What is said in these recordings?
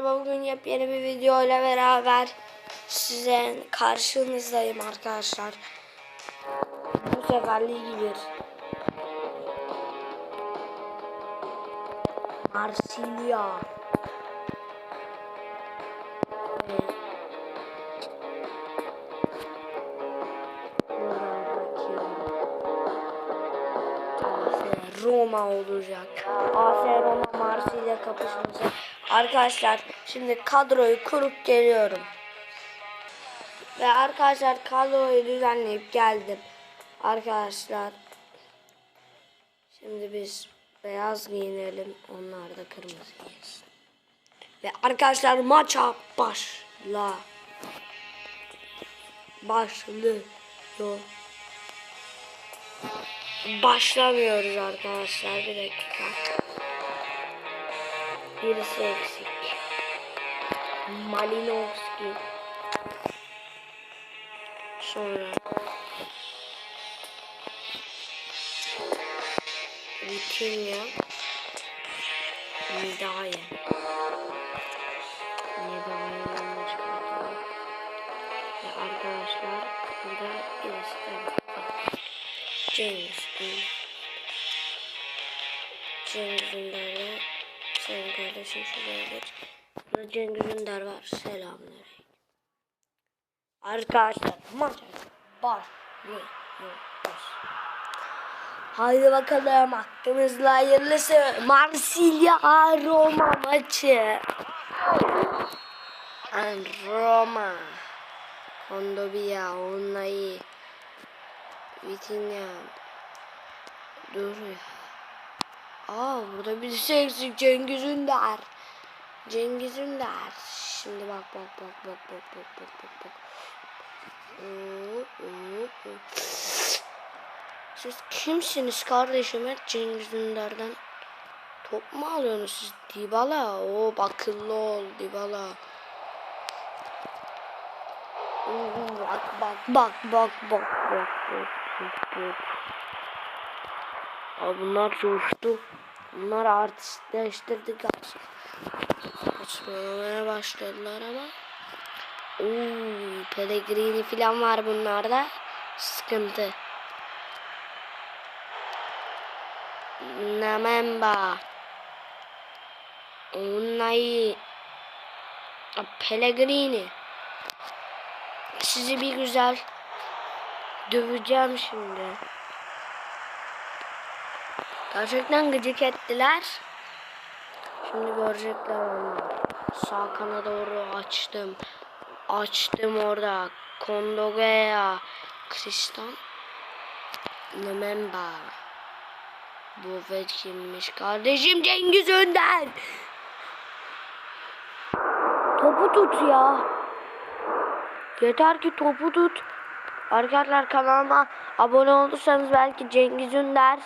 merhaba. Bugün yepyeni bir video ile beraber size karşınızdayım arkadaşlar. Bu sefer Ligi 1. Marsilya. Roma olacak. AS Roma Marsilya kapışması. Arkadaşlar şimdi kadroyu kurup geliyorum. Ve arkadaşlar kadroyu düzenleyip geldim. Arkadaşlar şimdi biz beyaz giyinelim. Onlar da kırmızı giysin. Ve arkadaşlar maça başla. Başlıyor. Başlamıyoruz arkadaşlar. Bir dakika. Birisi eksik. Malinowski. Sonra Vitinha. Nidaye. Senin kardeşin şuraya geç. Burada Cengiz Ünder var. Selamünaleyküm. Arkadaşlar maç başlıyoruz. Haydi bakalım hakkımızla hayırlısı. Marsilya Roma maçı. And Roma. Kondobia, Unai, Vitinha. Dur ya. Aa burada birisi eksik Cengiz Ünder. Cengiz Ünder. Şimdi bak bak bak bak bak bak bak bak bak. Siz kimsiniz kardeşim? Hep Cengiz Ünder'den top mu alıyorsunuz siz? Dybala. Oo bakıllı ol Dybala. Bak bak bak bak bak bak bak bak bak. Aa, bunlar coştu. Bunlar artistleştirdik artık. Saçmalamaya başladılar ama. Oo, Pellegrini falan var bunlarda. Sıkıntı. Namemba. Unai. Pellegrini. Sizi bir güzel döveceğim şimdi. Gerçekten gıcık ettiler. Şimdi görecekler onlar. Sağ kana doğru açtım. Açtım orada. Kondogea. Kristan. Nememba. Bu ve kimmiş? Kardeşim Cengiz Önder. Topu tut ya. Yeter ki topu tut. Arkadaşlar kanalıma abone olursanız belki Cengiz Ünder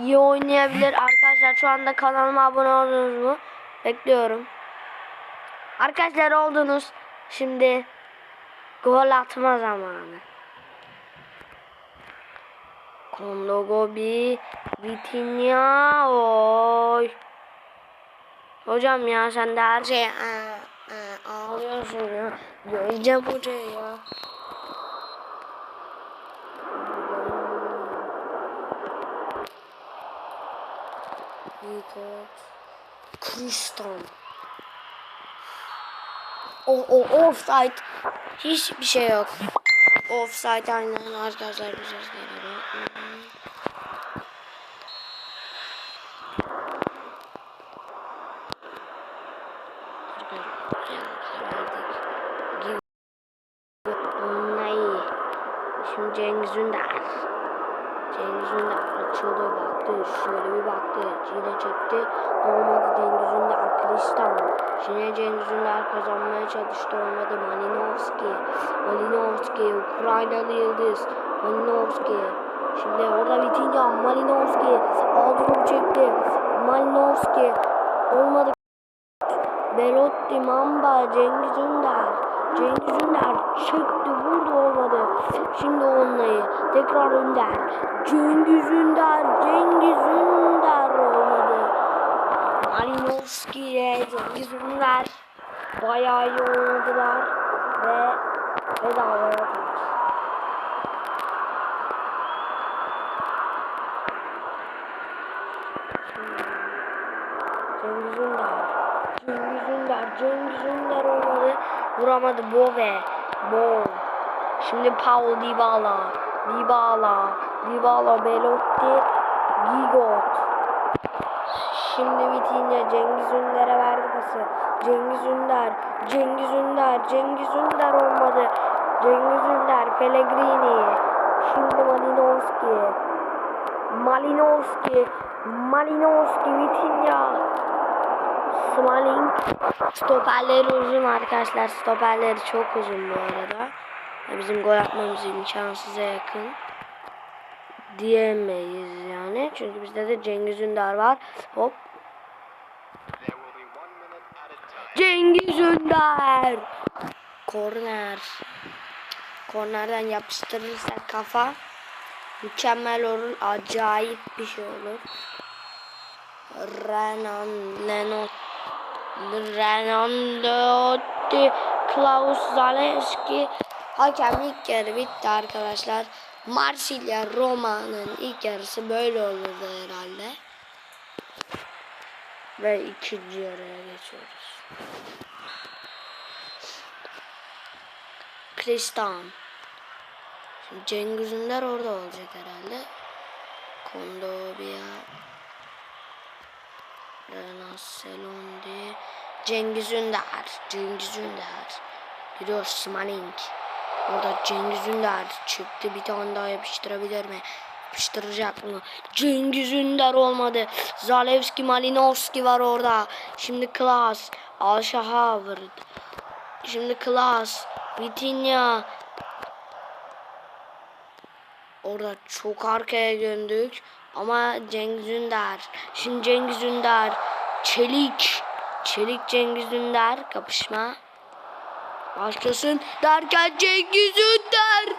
iyi oynayabilir. Arkadaşlar şu anda kanalıma abone oldunuz mu? Bekliyorum. Arkadaşlar oldunuz. Şimdi gol atma zamanı. Kondogobi, Vitinha, oy. Hocam ya sen de her şeye aa, aa, ağlıyorsun ya. Göreceğim hocayı ya. Nico. Kristan. O o offside. Hiçbir şey yok. Offside aynen arkadaşlar bu sesleri. Onay. Şimdi Cengiz Ünder. Cengiz'in de açıldı baktı. Şöyle bir baktı. Yine çekti. Olmadı Cengiz'in de aklı İstanbul. Yine Cengiz'in de kazanmaya çalıştı. Olmadı Malinovski. Malinovski. Ukraynalı Yıldız. Malinovski. Şimdi orada bitince Malinovski aldırıp çekti. Malinovski olmadı. Belotti Mamba Cengiz Ünder. Cengiz Ünder çekti vurdu olmadı. Şimdi onlayı tekrar Ünder. Cengiz Ünder, Cengiz Ünder olmadı. Malinowski ile Cengiz Ünder bayağı iyi oynadılar ve bedavaya kaldı. Cengiz Ünder. Cengiz Ünder. Cengiz Ünder olmadı. Vuramadı. Bove. Bo. Şimdi Paul Dybala. Dybala. Dybala. Belotti. Gigot. Şimdi Vitinha Cengiz Ünder'e verdi pası. Cengiz Ünder. Cengiz Ünder. Cengiz Ünder olmadı. Cengiz Ünder. Pellegrini. Şimdi Malinowski. Malinowski. Malinowski. Vitinha. Smalling. Stoperleri uzun arkadaşlar. Stoperleri çok uzun bu arada. Bizim gol atmamız imkansıza yakın. Diyemeyiz yani. Çünkü bizde de Cengiz Ünder var. Hop. Cengiz Ünder. Korner. Kornerden yapıştırırsak kafa mükemmel olur. Acayip bir şey olur. Renan Lenot Renan Lotti Klaus Zaleski Hakem ilk yarı bitti arkadaşlar. Marsilya Roma'nın ilk yarısı böyle olurdu herhalde. Ve ikinci yarıya geçiyoruz. Kristan. Cengiz Ünder orada olacak herhalde. Kondobia. Selondi. Cengiz Ünder. Cengiz Ünder. Giriyor Smalling. Orada Cengiz Ünder çıktı. Bir tane daha yapıştırabilir mi? Yapıştıracak mı? Cengiz Ünder olmadı. Zalewski Malinowski var orada. Şimdi Klaas. Alşa Havard. Şimdi Klaas. Vitinha. Orada çok arkaya döndük. Ama Cengiz Ünder. Şimdi Cengiz Ünder. Çelik. Çelik Cengiz Ünder. Kapışma. Başkasın derken Cengiz Ünder.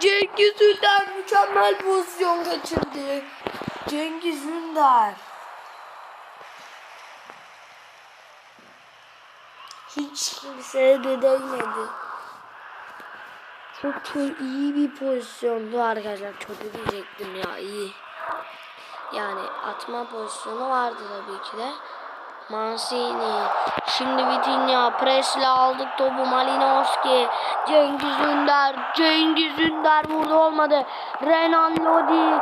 Cengiz Ünder mükemmel pozisyon kaçırdı. Cengiz Ünder. Hiç kimseye de değmedi. Çok çok iyi bir pozisyondu arkadaşlar. Kötü diyecektim ya iyi. Yani atma pozisyonu vardı tabii ki de. Mancini. Şimdi Vitinha presle aldık topu Malinowski. Cengiz Ünder. Cengiz Ünder vurdu olmadı. Renan Lodi.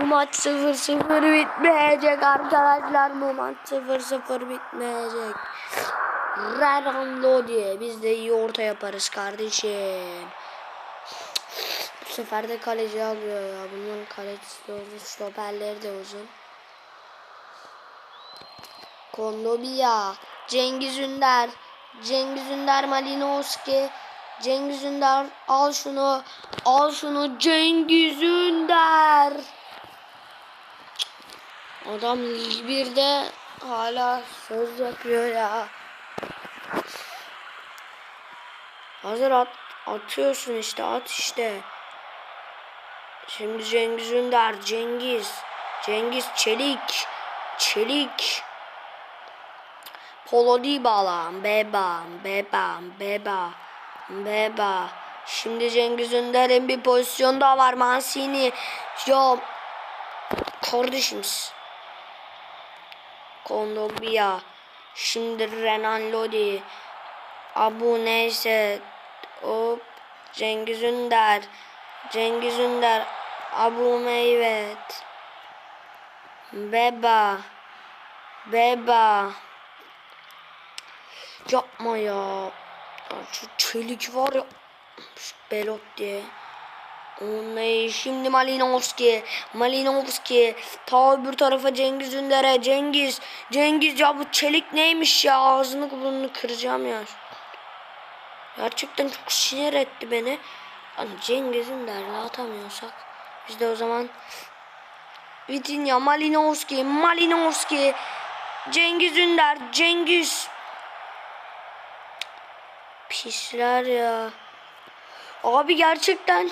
Bu maç 0-0 bitmeyecek arkadaşlar. Bu maç 0-0 bitmeyecek. Renan Lodi. Biz de iyi orta yaparız kardeşim. Bu sefer de kaleci alıyor ya. Bunun kalecisi de uzun. Stoperleri de uzun. Kondobia. Cengiz Ünder. Cengiz Ünder Malinowski. Cengiz Ünder al şunu. Al şunu Cengiz Ünder. Adam Lig 1'de hala söz yapıyor ya. Hazır at, atıyorsun işte at işte. Şimdi Cengiz Ünder, Cengiz, Cengiz Çelik, Çelik. Polo Dybala, Beba, Beba, Beba, Beba. Şimdi Cengiz Ünder'in bir pozisyon daha var. Mancini. Yo. Kardeşimiz. Kondobia. Şimdi Renan Lodi. Abu neyse. Hop. Cengiz Ünder. Cengiz Ünder. Abu Meyvet. Beba. Beba. Yapma ya. şu çelik var ya. Belot diye. Onunla şimdi Malinowski. Malinowski. Ta öbür tarafa Cengiz Ünder'e. Cengiz. Cengiz ya bu çelik neymiş ya. Ağzını burnunu kıracağım ya. Gerçekten çok sinir etti beni. Yani Cengiz Ünder'le atamıyorsak. Biz de o zaman Vitinha, Malinowski, Malinowski, Cengiz Ünder, Cengiz. Pisler ya. Abi gerçekten.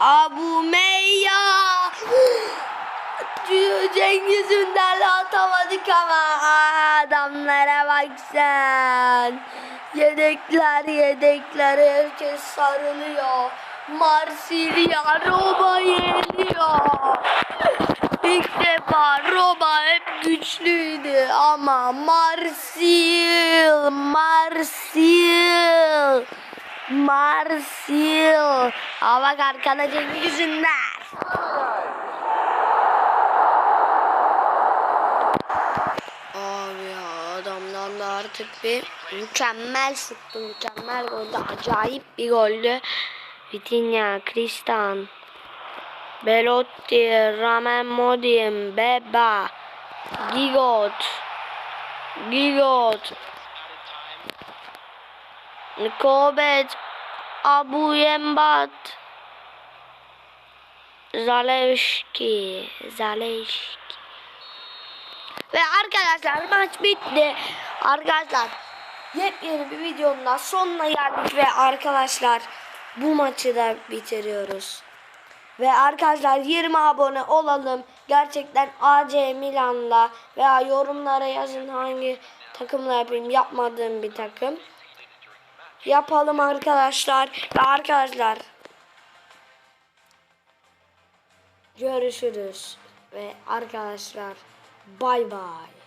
Abu Meyya. Cengiz Ünder'le atamadık ama adamlara bak sen. Yedekler yedekler herkes sarılıyor. Marsilya Roma yeniliyor. İlk defa Roma hep güçlüydü ama Marsil, Marsil, Marsil. Aa bak arkada Cengiz Ünder. Abi ya artık bir mükemmel şuttu, mükemmel goldü, acayip bir goldü. Vitinha, Kristan, Belotti, Ramen Modim, Beba, Gigot, Gigot, Kobet, Abu Yembat, Zalewski, Zalewski. Ve arkadaşlar maç bitti. Arkadaşlar yepyeni bir videonun da sonuna geldik ve arkadaşlar bu maçı da bitiriyoruz. Ve arkadaşlar 20 abone olalım. Gerçekten AC Milan'la veya yorumlara yazın hangi takımla yapayım. Yapmadığım bir takım. Yapalım arkadaşlar. Ve arkadaşlar görüşürüz. Ve arkadaşlar bay bay.